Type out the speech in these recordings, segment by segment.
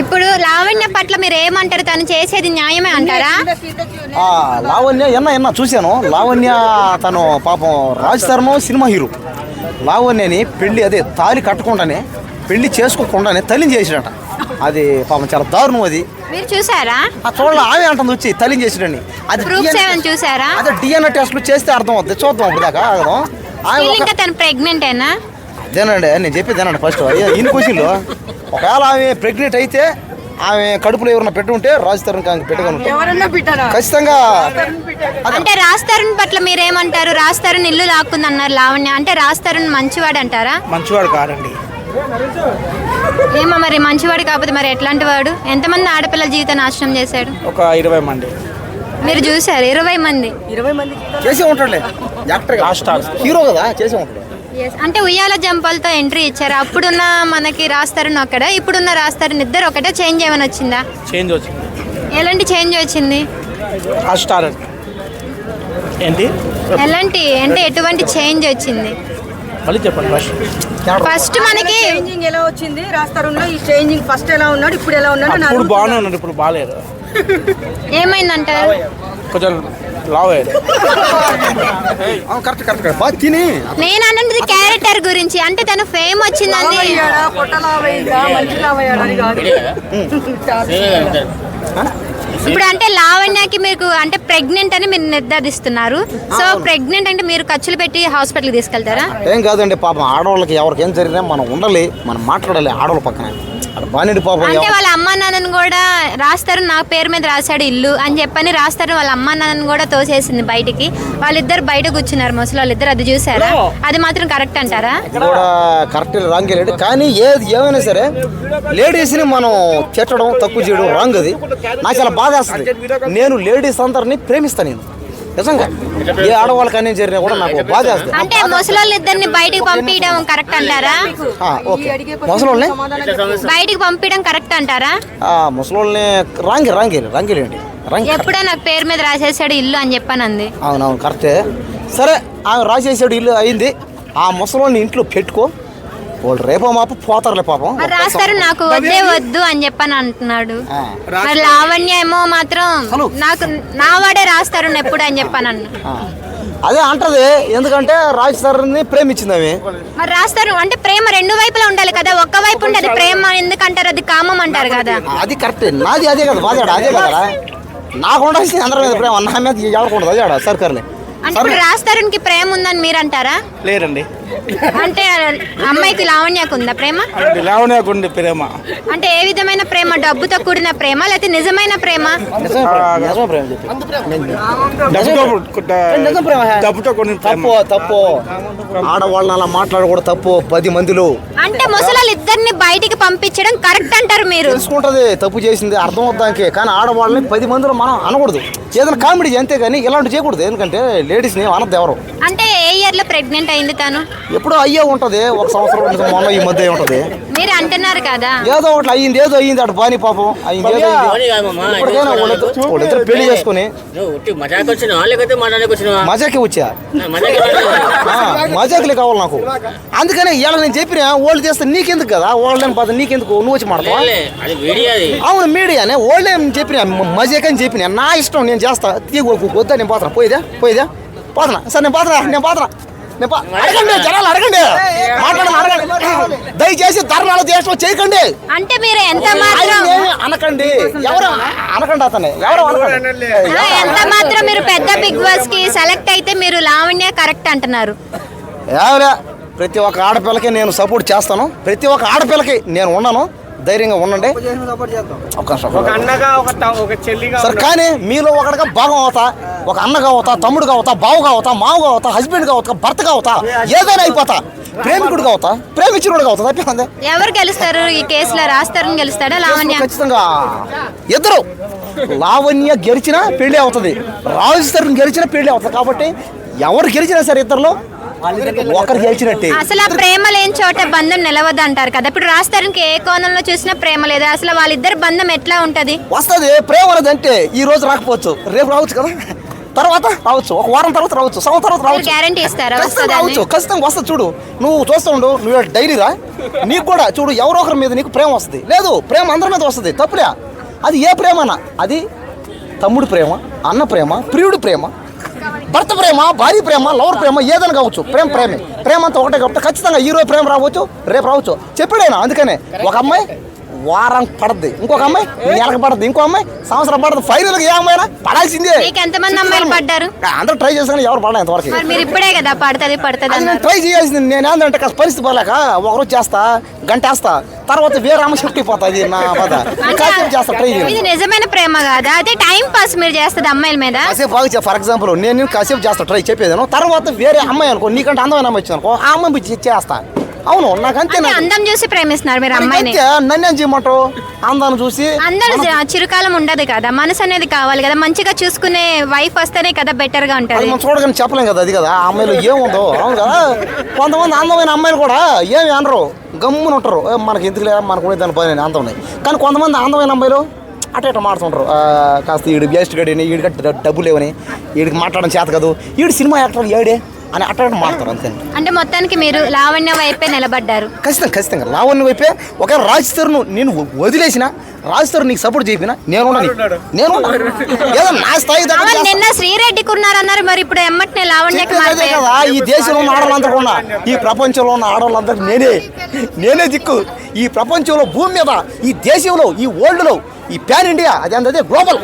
ఇప్పుడు లావణ్య పట్ల మీరు ఏమంటారు? తను చేసేది న్యాయమే అంటారా? ఆ, లావణ్య ఎన్న ఎన్న చూశాను. లావణ్య తను పాపం రాజ్ శర్మ సినిమా హీరో. లావణ్యని పెళ్ళి అదే తాలి కట్టకుండానే పెళ్ళి చేసుకోకుండానే తల్లిని చేసిడట అది పాపం చాలా దారుణం అది. మీరు చూసారా ఆ చూడాలి ఆమె అంటుంది వచ్చి తల్లిని చేసిడని అది ప్రూఫ్స్ DNA ఏమైనా చూసారా అదే డిఎన్ఏ టెస్ట్లు చేస్తే అర్థం అవుతుంది చూద్దాం అప్పుడు దాకా ఆగదాం. ఆమె Still ఒక- ఇంకా తను ప్రెగ్నెంట్ ఏనా? అదేనండి నేను చెప్పేది అనండి ఫస్ట్ ఇన్ని క్వశ్చన్లు ఒకవేళ ఆమె ప్రెగ్నెంట్ అయితే ఆమె కడుపులో ఎవరన్నా పెట్టి ఉంటే రాజు తరుణ్ కాంగ్ బిడ్డరా ఖచ్చితంగా అంటే రాజ్ తరుణ్ పట్ల మీరేమంటారు? రాజ్ తరుణ్ ఇల్లు లాక్కుంది అన్నారు లావణ్య. అంటే రాజ్ తరుణ్ మంచివాడు అంటారా మంచివాడు కాదండి. ఏమో మరి మంచివాడు కాకపోతే మరి ఎట్లాంటి వాడు? ఎంతమంది ఆడపిల్లల జీవితం నాశనం చేశాడు? ఒక ఇరవై మంది. మీరు చూసారు ఇరవై మంది. ఇరవై మంది చేసే ఉంటాడులే. యాక్టర్ ఆ స్టార్. హీరో కదా చేసే ఉంటాడు. అంటే ఉయ్యాల జంపాలతో ఎంట్రీ ఇచ్చారు. అప్పుడున్న మనకి రాస్తారని అక్కడ. ఇప్పుడున్న రాస్తారని ఇద్దరు ఒకటే చేంజ్ ఏమైనా వచ్చిందా? చేంజ్ వచ్చింది. ఎలాంటి చేంజ్ వచ్చింది? ఏంటి? ఎలాంటి? అంటే ఎటువంటి చేంజ్ వచ్చింది? మళ్ళీ చెప్పండి ఫస్ట్ ఫస్ట్ మనకి చేంజింగ్ ఎలా వచ్చింది? రాస్తారులో ఈ చేంజింగ్ ఫస్ట్ ఎలా ఉన్నాడు? ఇప్పుడు ఎలా ఉన్నాడు? అని అప్పుడు బాగానే. ఉన్నాడు ఇప్పుడు బాగాలేదు. ఏమైందంటారు? కొంచెం లావ్ అయ్యాడు కరెక్ట్ కరెక్ట్ బాగా తిని. నేను అన్నది క్యారెక్టర్ గురించి. అంటే తను ఫేమ్ వచ్చిందని లావు అయ్యాడా పొట్ట లావు అయ్యిందా మంచి లావు అయ్యాడా అని కాదు ఇప్పుడు అంటే లావణ్యకి మీకు అంటే ప్రెగ్నెంట్ అని మీరు నిర్ధారిస్తున్నారు. సో ప్రెగ్నెంట్ అంటే మీరు ఖర్చులు పెట్టి హాస్పిటల్కి తీసుకెళ్తారా? ఏం కాదండి పాపం ఆడవాళ్ళకి ఎవరికి ఏం జరిగినా మనం ఉండాలి మనం మాట్లాడాలి ఆడవాళ్ళ పక్కన. బానిడి పాపం అంటే వాళ్ళ అమ్మా నాన్నని కూడా రాస్తారు నా పేరు మీద రాశాడు ఇల్లు అని చెప్పని రాస్తారు వాళ్ళ అమ్మా నాన్నని కూడా తోసేసింది బయటికి. వాళ్ళిద్దరు బయట కూర్చున్నారు ముసలి వాళ్ళిద్దరు అది చూసారా? అది మాత్రం కరెక్ట్ అంటారా? కూడా కరెక్ట్ రాంగ్ లేడు కానీ ఏది ఏమైనా సరే లేడీస్ని మనం తిట్టడం తక్కువ చేయడం రాంగ్ అది. నాకు చాలా బాధ వేస్తుంది నేను లేడీస్ అందరిని ప్రేమిస్తాను నేను. నిజంగా. ఏ ఆడవాళ్ళకి అన్నీ జరిగినా కూడా నాకు బాధ అంటే ముసలి ఇద్దరిని బయటికి పంపించడం కరెక్ట్ అంటారా? ఆ, ఓకే. ముసలోళ్ళని? బయటికి పంపించడం కరెక్ట్ అంటారా? ఆ, ముసలోళ్ళని రాంగి రాంగి రాంగిలేండి రాంగి ఎప్పుడో నాకు పేరు మీద రాసేసాడు ఇల్లు అని చెప్పానంది. అవునవును కరెక్టే. సరే ఆమె రాసేసాడు ఇల్లు అయింది. ఆ ముసలోని ఇంట్లో పెట్టుకో. వాళ్ళు రేపో మాపు పోతారులే పాపం. మరి రాస్తారు నాకు వద్దే వద్దు అని చెప్పని అంటున్నాడు. మరి లావణ్య ఏమో మాత్రం నాకు నా వాడే రాస్తారు ఎప్పుడు అని చెప్పాను అన్న. అదే అంటది ఎందుకంటే రాజ్ సార్ని ప్రేమించింది ఆమె. మరి రాస్తారు అంటే ప్రేమ రెండు వైపులా ఉండాలి కదా ఒక్క వైపు ఉంటే అది ప్రేమ ఎందుకంటారు అది కామం అంటారు కదా. అది కరెక్ట్ నాది అదే కదా బాధాడు అదే కదా. నాకు ఉండాల్సింది అందరి మీద ప్రేమ నా మీద ఎవరికి అదే ఆడ సర్కార్లే. అంటే ఇప్పుడు రాస్తారునికి ప్రేమ ఉందని మీరు అంటారా లేరండి. అంటే అమ్మాయికి లావణ్యకు ఉందా ప్రేమ లావణ్యకుండి ప్రేమ. అంటే ఏ విధమైన ప్రేమ? డబ్బుతో కూడిన ప్రేమ లేకపోతే నిజమైన ప్రేమ? తప్పు తప్పు. ఆడవాళ్ళని అలా మాట్లాడకూడదు తప్పు. పది మందిలో. అంటే ముసలాళ్ళు ఇద్దరిని బయటికి పంపించడం కరెక్ట్ అంటారు మీరు. తెలుసుకుంటది తప్పు చేసింది అర్థం అవుతానికి. కానీ ఆడవాళ్ళని పది మందిలో మనం అనకూడదు. ఏదైనా కామెడీ అంతే కానీ ఇలాంటి చేయకూడదు. ఎందుకంటే లేడీస్ని అనద్దు ఎవరు. అంటే ఏ ఇయర్లో ప్రెగ్నెంట్ అయింది తను? ఎప్పుడో అయ్యే ఉంటది. ఒక సంవత్సరం మొన్న ఈ మధ్య ఉంటది. మీరు అంటున్నారు కదా. ఏదో ఒకటి అయ్యింది ఏదో అయ్యింది అటు బాని పాపం. అయ్యింది ఏదో వాళ్ళిద్దరు పెళ్ళి చేసుకుని. మజాకి వచ్చా? మజాకులే కావాలి నాకు. అందుకనే ఇవాళ నేను చెప్పిన వాళ్ళు చేస్తే నీకెందుకు కదా? వాళ్ళని పద నీకెందుకు? నువ్వు వచ్చి మాడతావా అవును మీడియానే వాళ్ళే చెప్పిన మజాక్ అని చెప్పిన నా ఇష్టం నేను చేస్తా. తీగ వద్దా నేను పోతున్నా. పోయిదా? పోయిదా? పోతున్నా. సార్ నేను పోతున్నా నేను పోతున్నా. అడగండి జనాలు అడగండి. దయచేసి ధర్నాలు దేశం చేయకండి. అంటే మీరు ఎంత మాత్రం అనకండి. ఎవరు అనకండి అతనే ఎవరు అనకండి. ఎంత మాత్రం మీరు పెద్ద బిగ్ బాస్కి సెలెక్ట్ అయితే మీరు లావణ్య కరెక్ట్ అంటున్నారు. ప్రతి ఒక్క ఆడపిల్లకి నేను సపోర్ట్ చేస్తాను. ప్రతి ఒక్క ఆడపిల్లకి నేను ఉన్నాను. ధైర్యంగా ఉండండి. ఒక అన్నగా ఒక త- ఒక చెల్లిగా సరే కానీ మీలో ఒకటిగా భాగం అవుతా ఒక అన్నగా అవుతా తమ్ముడుగా అవుతా బావుగా అవుతా మావుగా అవుతా హస్బెండ్గా అవుతా భర్తగా అవుతా ఏదైనా అయిపోతా. ప్రేమికుడిగా అవుతా ప్రేమించినోడుగా అవుతా తప్పింది ఎవరు గెలుస్తారు? ఈ కేసులో రాస్తారని గెలుస్తాడా లావణ్య? ఖచ్చితంగా ఇద్దరు. లావణ్య గెలిచినా పెళ్ళి అవుతుంది. రాజస్థాన్ గెలిచినా పెళ్ళి అవుతుంది. కాబట్టి ఎవరు గెలిచినా సరే ఇద్దరులో ఒకరు గెలిచినట్టే అసలు ఆ ప్రేమ లేని చోట బంధం నిలవద్దు అంటారు కదా. ఇప్పుడు రాస్తారనికి ఏ కోణంలో చూసినా ప్రేమ లేదు. అసలు వాళ్ళిద్దరి బంధం ఎట్లా ఉంటది? వస్తుంది. ప్రేమ అనేది అంటే ఈ రోజు రాకపోవచ్చు. రేపు రావచ్చు కదా. తర్వాత రావచ్చు. ఒక వారం తర్వాత రావచ్చు. సంవత్సరం తర్వాత రావచ్చు. గ్యారంటీ ఇస్తారా? ఖచ్చితంగా రావచ్చు. ఖచ్చితంగా వస్తుంది చూడు. నువ్వు చూస్తూ ఉండు. నువ్వు డైరీరా నీకు కూడా చూడు ఎవరో ఒకరి మీద నీకు ప్రేమ వస్తుంది. లేదు ప్రేమ అందరి మీద వస్తుంది. తప్పులే. అది ఏ ప్రేమనా? అది తమ్ముడి ప్రేమ అన్న ప్రేమ ప్రియుడి ప్రేమ. భర్త ప్రేమ భార్య ప్రేమ లవర్ ప్రేమ ఏదైనా కావచ్చు. ప్రేమ ప్రేమే. ప్రేమ అంతా ఒకటే కాబట్టి ఖచ్చితంగా ఈ రోజు ప్రేమ రావచ్చు రేపు రావచ్చు. చెప్పాడైనా? అందుకనే. ఒక అమ్మాయి వారం పడద్ది. ఇంకొక అమ్మాయి నెలకు పడద్ది. ఇంకో అమ్మాయి సంవత్సరం పడద్ది. ఫైనల్గా ఏ అమ్మాయినా పడాల్సిందే. మీకు ఎంతమంది అమ్మాయిలు పడ్డారు? అందరూ ట్రై చేస్తాను ఎవరు పడలే ఇంతవరకు మరి మీరు ఇప్పుడే కదా పడుతుంది పడుతుంది నేను ట్రై చేయాల్సింది. నేను ఏంటంటే కాస్త పరిస్థితి పోలేక ఒకరోజు చేస్తా గంట వేస్తా తర్వాత వేరే అమ్మ షిఫ్ట్ అయిపోతుంది నా బాధ. చేస్తా ట్రై ఇది చేయాలి నిజమైన ప్రేమ కాదా? అదే టైం పాస్ మీరు చేస్తుంది అమ్మాయిల మీద. కాసేపు బాగా ఫర్ ఎగ్జాంపుల్ నేను కాసేపు చేస్తా ట్రై చెప్పేదాను. తర్వాత వేరే అమ్మాయి అనుకో నీకంటే అందమైన అమ్మాయి వచ్చింది అనుకో ఆ అమ్మాయి పోయి చే- చేస్తా. అవును నాకు అంతే అంటే నాకు. అందం చూసి ప్రేమిస్తున్నారు మీరు అమ్మాయిని. నన్ను ఏం చేయమంటావు? అందాన్ని చూసి అందరూ చిరుకాలం ఉండదు కదా మనసు అనేది కావాలి కదా మంచిగా చూసుకునే వైఫ్ వస్తేనే కదా బెటర్గా అది ఉంటది. మనం చూడగానే చెప్పలేం కదా అది కదా అమ్మాయిలో ఏముందో అవును కదా? కొంతమంది అందమైన అమ్మాయిలు కూడా ఏమి అనరు గమ్మున ఉంటారు. మనకి ఎందుకు లేదా మనకు దాని పని అందం ఉన్నాయి. కానీ కొంతమంది అందమైన అమ్మాయిలు అట్ట ఇట్ట మాడుతుంటారు కాస్త ఈడు వేస్ట్ గడిని ఈడికి డబ్బులు లేవని వీడికి మాట్లాడడం చేత కాదు. ఈడు సినిమా యాక్టర్ ఏడే? అని అట్ట ఇట్ట మాడతారు అంతే అంటే మొత్తానికి మీరు లావణ్య వైపే నిలబడ్డారు. ఖచ్చితంగా ఖచ్చితంగా. లావణ్య వైపే. ఒక రాజస్థరును నేను వదిలేసిన రాజస్థరు నీకు సపోర్ట్ చెప్పిన నేను నేను ఏదో నా స్థాయి. నిన్న శ్రీరెడ్డికి ఉన్నారన్నారు మరి ఇప్పుడు ఎమ్మటినే లావణ్యకి కదా ఈ దేశంలో ఉన్న ఆడవాళ్ళందరూ కూడా ఈ ప్రపంచంలో ఉన్న ఆడవాళ్ళందరికీ నేనే నేనే దిక్కు. ఈ ప్రపంచంలో భూమి మీద ఈ దేశంలో ఈ వరల్డ్లో ఈ ప్యాన్ ఇండియా అది అదే గ్లోబల్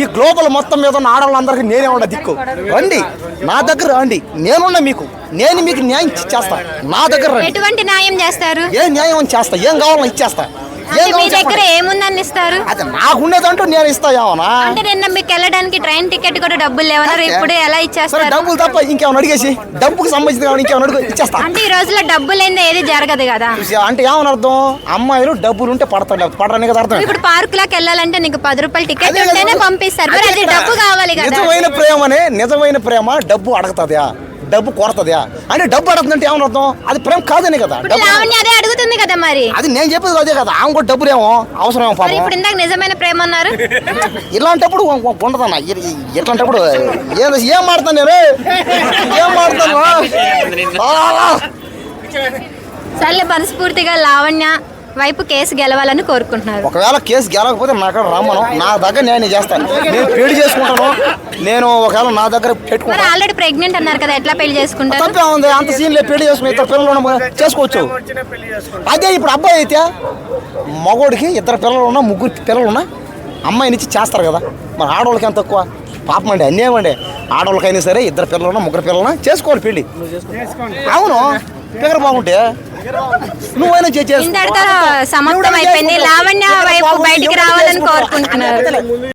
ఈ గ్లోబల్ మొత్తం మీద ఉన్న ఆడవాళ్ళందరికీ నేనే ఉండ దిక్కు. రండి నా దగ్గర రండి. నేనున్నా మీకు నేను మీకు న్యాయం చేస్తాను నా దగ్గర రండి. ఎటువంటి న్యాయం చేస్తారు? ఏ న్యాయం చేస్తా? ఏం కావాలో ఇచ్చేస్తా అంటే మీ దగ్గర. ఏముందని ఇస్తారు? అది నాకున్నదంటూ నేను ఇస్తా ఏమన్నా? అంటే నిన్న మీకు వెళ్ళడానికి ట్రైన్ టికెట్ కూడా డబ్బులు లేవన్నారు ఇప్పుడు ఎలా ఇచ్చేస్తారు? డబ్బులు తప్ప ఇంకేమైనా అడిగేసి డబ్బుకి సంబంధించిన ఇంకేమైనా అడుగు ఇచ్చేస్తా. అంటే ఈ రోజుల్లో డబ్బు లేనిదే ఏది జరగదు కదా. అంటే ఏమని అర్థం? అమ్మాయిలు డబ్బులు ఉంటే పడతాడు లేకపోతే పడరని కదా అర్థం. ఇప్పుడు పార్క్లోకి వెళ్ళాలంటే నీకు పది రూపాయలు టికెట్. ఉంటేనే పంపిస్తారు. మరి అది అదే డబ్బు. కావాలి కదా. నిజమైన ప్రేమనే నిజమైన ప్రేమ డబ్బు అడగతుందా. డబ్బు కొడతదా అంటే డబ్బు అడుగుతుందంటే ఏమని అర్థం? అది ప్రేమ కాదనే కదా. ఇప్పుడు డబ్బు లావణ్య అదే అడుగుతుంది కదా మరి. అది నేను చెప్పేది అదే కదా. ఆమె కూడా డబ్బులేమో అవసరమేమో మరి పాపం. ఇప్పుడు ఇందాక నిజమైన ప్రేమ అన్నారు. ఇలాంటప్పుడు ఉండదన్న. ఇట్లాంటప్పుడు ఏదో ఏం మాడతాను నేను? ఏం మాడతాను? ఆ! సర్లే మనస్ఫూర్తిగా లావణ్య వైపు కేసు గెలవాలని కోరుకుంటున్నారు. ఒకవేళ కేసు గెలకపోతే నా కాడ రమ్మను నా దగ్గర నేను చేస్తాను. నేను పెళ్ళి చేసుకుంటాను. నేను ఒకవేళ నా దగ్గర పెట్టుకుంటాను. ఆల్రెడీ ప్రెగ్నెంట్ అన్నారు కదా ఎట్లా పెళ్ళి చేసుకుంటారు? తప్పే ఉంది. అంత సీన్ లేదు పెళ్ళి చేసుకుని ఇద్దరు పిల్లలు ఉన్న చేసుకోవచ్చు. అదే ఇప్పుడు అబ్బాయి అయితే మగోడికి ఇద్దరు పిల్లలు ఉన్నా ముగ్గురు పిల్లలు ఉన్నా అమ్మాయినిచ్చి చేస్తారు కదా. మరి ఆడవాళ్ళకి ఎంత తక్కువ? పాపం అండి అన్యాయం అండి. ఆడవాళ్ళకైనా సరే ఇద్దరు పిల్లలు ఉన్నా ముగ్గురు పిల్లలు ఉన్నా చేసుకోవాలి పెళ్ళి. అవును. ఫిగర్ బాగుంటే నువ్వైనా చే- చేసుకో. ఇంతటితో సమాప్తం ఎవడైనా అయిపోయింది. లావణ్య వైపు బయటికి రావాలని. కోరుకుంటున్నారు